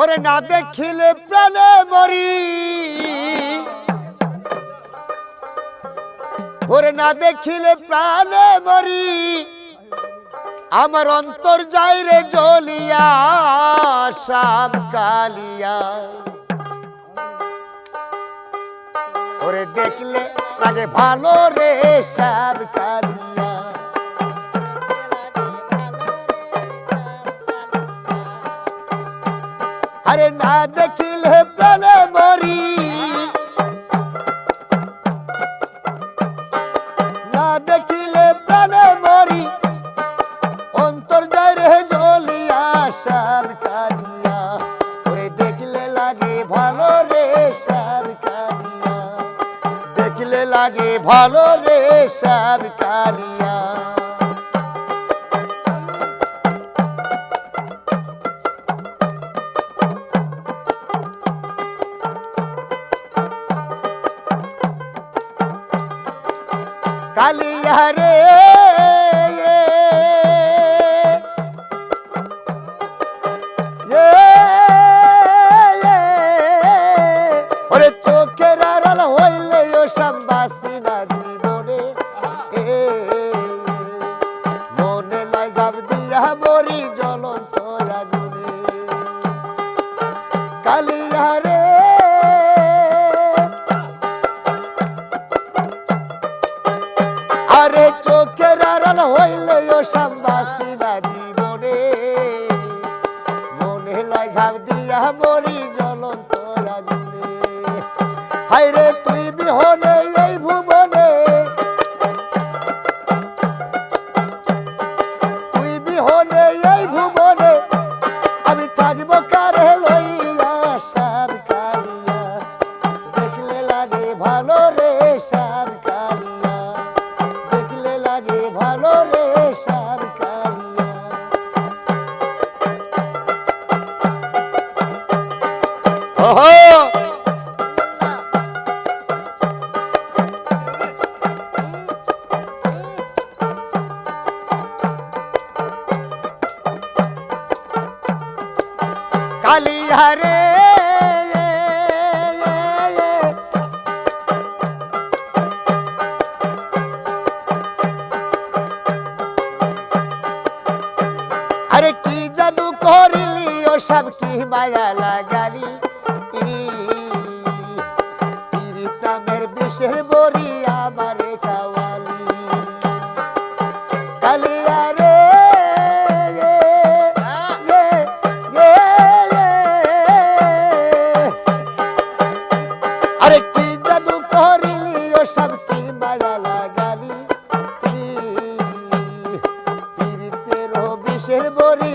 ওরে না দেখিলে প্রাণে মরি। ওরে না দেখিলে প্রাণে মরি। আমার অন্তর যাই রে জ্বলিয়া শাম কালিয়া। ওরে দেখলে লাগে ভালো রে শ্যাম কালিয়া। আরে না দেখিলে প্রাণে মরি। না দেখিলে প্রাণে মরি। অন্তর যায় রে জ্বলিয়া শ্যাম কালিয়া। ওরে দেখলে লাগে ভালো রে কালিয়া। দেখলে লাগে ভালো রে শ্যাম কালিয়া কালিয়া চোখের হইলে ও সাম্বাসি না জীবনে মনে লাই ঝাপ দিয়া মরি জ্বলন্ত আগুনে হাইরে তুই বিহনে এই ভুবনে। তুই বিহনে এই ভুবনে। আমি থাকব কারে লইয়া ওহো কালিয়া রে আরে কি জাদু করিলি? ও সব কি মায়া লাগালি? বিষের বড়ি আমারে কাওয়ালি কালিয়া রে আরে কি জাদু করিলি ও সব মায়া লাগালি পীড়িতের বিষের বড়ি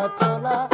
না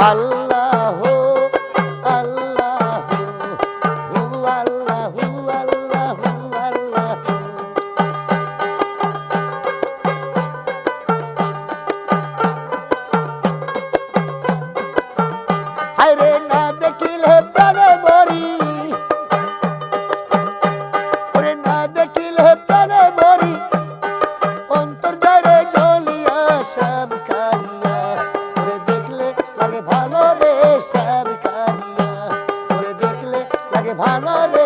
Allah I love Valores.